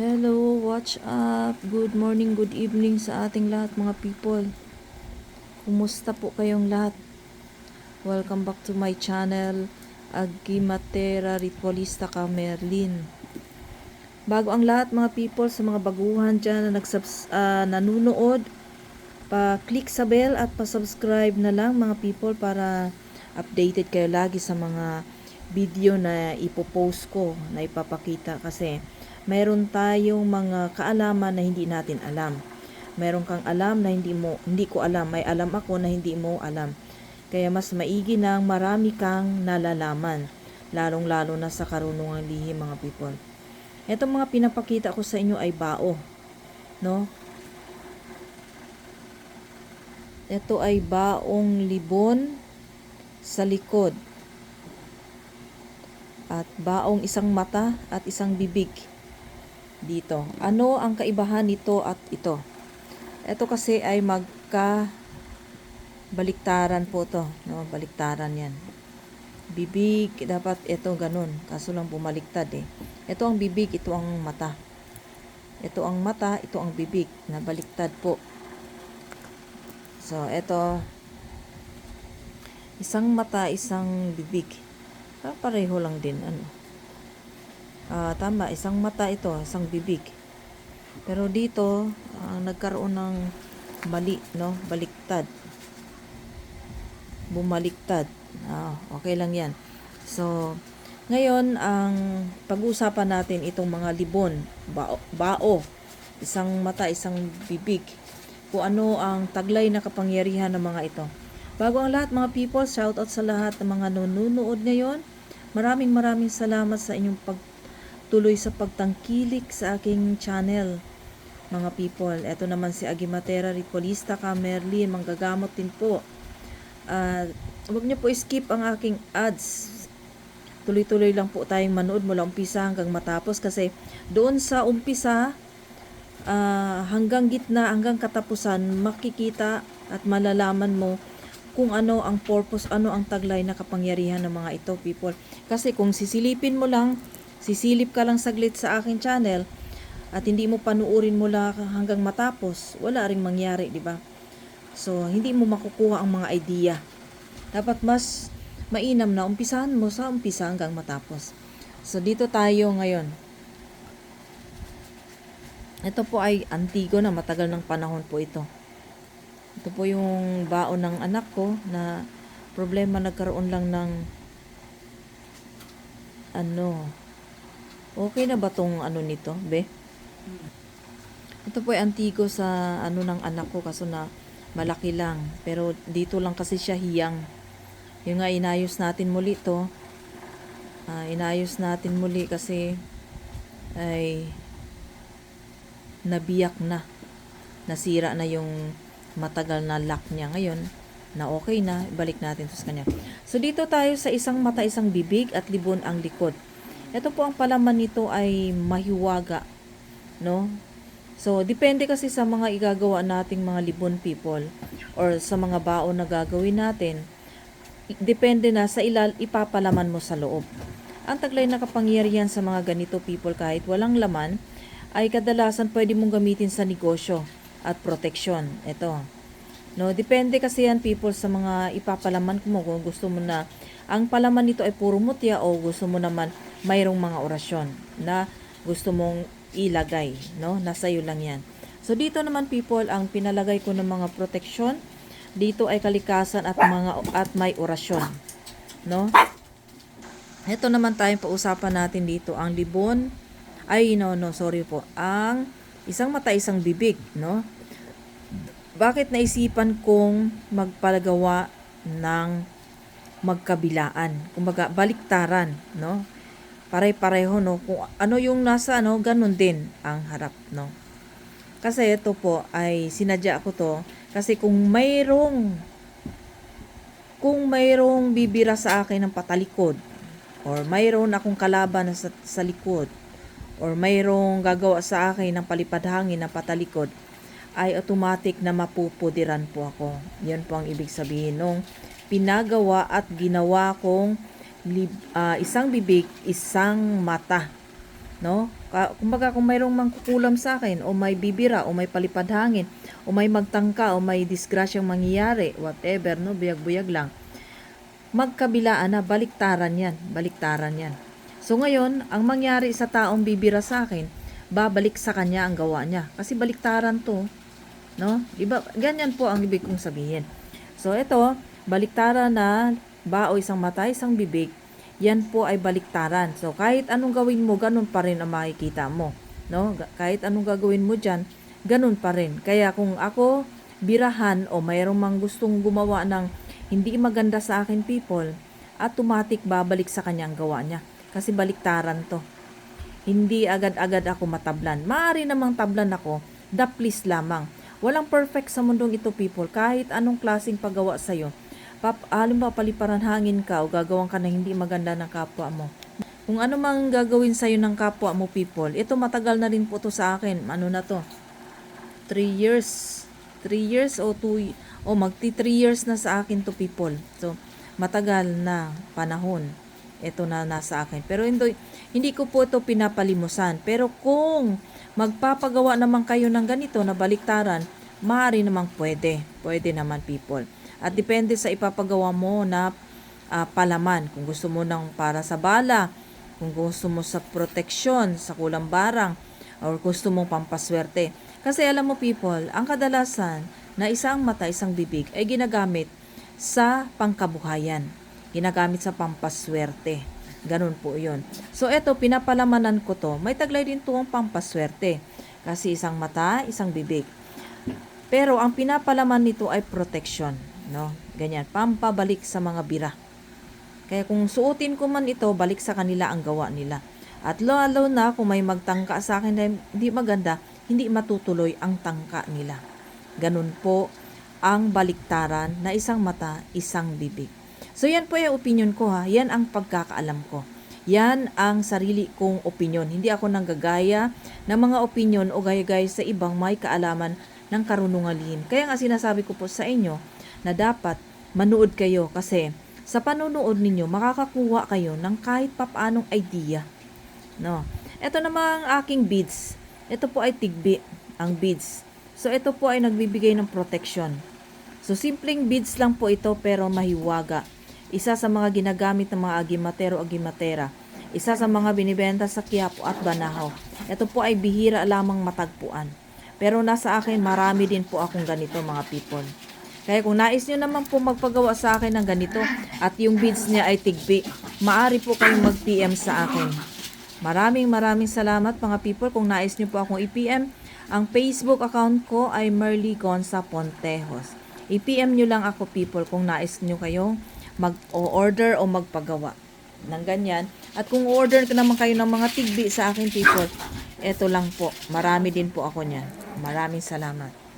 Hello, watch up. Good morning, good evening sa ating lahat mga people. Kumusta po kayong lahat? Welcome back to my channel, Agimatera Ritualista ka Merlin. Bago ang lahat mga people sa mga baguhan dyan na nagsubs, ah, nanunood, pa-click sa bell at pa-subscribe na lang mga people para updated kayo lagi sa mga video na ipopost ko na ipapakita kasi meron tayong mga kaalaman na hindi natin alam. Meron kang alam na hindi mo hindi ko alam, may alam ako na hindi mo alam. Kaya mas maigi nang marami kang nalalaman, lalong-lalo na sa karunungang lihim mga people. Itong mga pinapakita ko sa inyo ay bao, no? Ito ay baong libon sa likod at baong isang mata at isang bibig dito. Ano ang kaibahan nito at ito? Ito kasi ay magka baliktaran po to, no? Baliktaran 'yan. Bibig dapat ito ganun, kaso lang bumaliktad eh. Ito ang bibig, ito ang mata. Ito ang mata, ito ang bibig, na baliktad po. So, ito isang mata, isang bibig. Ah, pareho lang din ano. Ah, tama, isang mata ito, isang bibig. Pero dito, ah, nagkaroon ng mali, no? Baliktad. Bumaliktad. Ah, okay lang 'yan. So, ngayon ang pag-uusapan natin itong mga libon, bao, bao, isang mata, isang bibig. Kung ano ang taglay na kapangyarihan ng mga ito. Bago ang lahat mga people, shout out sa lahat ng mga nanonood ngayon. Maraming maraming salamat sa inyong pagtuloy sa pagtangkilik sa aking channel. Mga people, eto naman si Agimatera Ritualista ka Merlin, manggagamot din po. At huwag niyo po skip ang aking ads. Tuloy-tuloy lang po tayong manood mula umpisa hanggang matapos kasi doon sa umpisa ah, hanggang gitna, hanggang katapusan, makikita at malalaman mo kung ano ang purpose, ano ang taglay na kapangyarihan ng mga ito, people. Kasi kung sisilipin mo lang, sisilip ka lang saglit sa akin channel, at hindi mo panuurin mula hanggang matapos, wala ring mangyari, di ba? So, hindi mo makukuha ang mga idea. Dapat mas mainam na umpisahan mo sa umpisa hanggang matapos. So, dito tayo ngayon. Ito po ay antigo na, matagal ng panahon po ito. Ito po yung baon ng anak ko na problema nagkaroon lang ng ano. Okay na ba tong ano nito, be? Ito po ay antigo sa ano ng anak ko kaso na malaki lang. Pero dito lang kasi siya hiyang. Yung nga inayos natin muli to. Ah, inayos natin muli kasi ay nabiyak na. Nasira na yung matagal na lock niya ngayon na okay na, balik natin sa kanya. So dito tayo sa isang mata, isang bibig at libon ang likod. Ito po ang palaman nito ay mahiwaga, no? So depende kasi sa mga igagawa nating mga libon people or sa mga baon na gagawin natin. Depende na sa ilal ipapalaman mo sa loob. Ang taglay na kapangyarihan sa mga ganito people kahit walang laman ay kadalasan pwede mong gamitin sa negosyo at proteksyon. Ito. No, depende kasi yan people sa mga ipapalaman mo kung gusto mo na ang palaman nito ay puro mutya o gusto mo naman mayroong mga orasyon na gusto mong ilagay, no? Nasa iyo lang 'yan. So dito naman people ang pinalagay ko ng mga proteksyon dito ay kalikasan at mga at may orasyon, no? Ito naman tayong pausapan natin dito ang libon ay no no sorry po ang isang mata isang bibig no bakit naisipan kong magpalagawa ng magkabilaan? Kumbaga baliktaran no? Pare-pareho no? Kung ano yung nasa ano ganun din ang harap no? Kasi ito po ay sinadya ko to kasi kung mayroong kung mayroong bibira sa akin ng patalikod or mayroon akong kalaban sa, sa likod or mayroong gagawa sa akin ng palipad hangin na patalikod, ay automatic na mapupudiran po ako. Yan po ang ibig sabihin nung pinagawa at ginawa kong ah, isang bibig, isang mata. No? Kumbaga kung mayroong mangkukulam sa akin o may bibira o may palipad hangin o may magtangka o may disgrasyang mangyayari, whatever, no, buyag-buyag lang. Magkabilaan na, baliktaran yan, baliktaran yan. So ngayon, ang mangyari sa taong bibira sa akin, babalik sa kanya ang gawa niya. Kasi baliktaran to, no? Iba, ganyan po ang ibig kong sabihin. So ito, baliktaran na ba o isang mata, isang bibig, yan po ay baliktaran. So kahit anong gawin mo, ganun pa rin ang makikita mo. No? Kahit anong gagawin mo dyan, ganun pa rin. Kaya kung ako birahan o mayroong mang gustong gumawa ng hindi maganda sa akin people, automatic babalik sa kanyang gawa niya. Kasi baliktaran to. Hindi agad-agad ako matablan. Maari namang tablan ako, please lamang. Walang perfect sa mundong ito people. Kahit anong klaseng paggawa sa'yo. Pap, alam ba, paliparan hangin ka o gagawin ka na hindi maganda ng kapwa mo. Kung ano mang gagawin sa'yo ng kapwa mo people, ito matagal na rin po to sa akin. Ano na to? 3 years. 3 years o 2 o magti 3 years na sa akin to people. So, matagal na panahon ito na nasa akin. Pero hindi, hindi ko po ito pinapalimusan. Pero kung magpapagawa naman kayo ng ganito na baliktaran, maaari namang pwede. Pwede naman people. At depende sa ipapagawa mo na ah, palaman. Kung gusto mo ng para sa bala, kung gusto mo sa proteksyon, sa kulang barang, or gusto mong pampaswerte. Kasi alam mo people, ang kadalasan na isang mata, isang bibig ay ginagamit sa pangkabuhayan. Ginagamit sa pampaswerte. Ganun po yun. So eto, pinapalamanan ko to. May taglay din to ang pampaswerte. Kasi isang mata, isang bibig. Pero ang pinapalaman nito ay protection. No? Ganyan. Pampabalik sa mga bira. Kaya kung suotin ko man ito, balik sa kanila ang gawa nila. At lalo na kung may magtangka sa akin na hindi maganda, hindi matutuloy ang tangka nila. Ganun po ang baliktaran na isang mata, isang bibig. So yan po yung opinion ko ha. Yan ang pagkakaalam ko. Yan ang sarili kong opinion. Hindi ako nanggagaya ng mga opinion o gaya-gaya sa ibang may kaalaman ng karunungalin. Kaya nga sinasabi ko po sa inyo na dapat manood kayo kasi sa panonood ninyo makakakuha kayo ng kahit papaanong idea. No. Ito namang aking beads. Ito po ay tigbi ang beads. So ito po ay nagbibigay ng protection. So simpleng beads lang po ito pero mahiwaga. Isa sa mga ginagamit ng mga agimatero agimatera. Isa sa mga binibenta sa Quiapo at Banahaw. Ito po ay bihira lamang matagpuan. Pero nasa akin marami din po akong ganito mga people. Kaya kung nais nyo naman po magpagawa sa akin ng ganito at yung beads niya ay tigbi, maari po kayong mag-PM sa akin. Maraming maraming salamat mga people kung nais nyo po akong i-PM. Ang Facebook account ko ay Merly Gonza Pontejos. I-PM nyo lang ako people kung nais nyo kayong mag-order o magpagawa ng ganyan. At kung order ka naman kayo ng mga tigbi sa akin people, eto lang po. Marami din po ako niyan. Maraming salamat.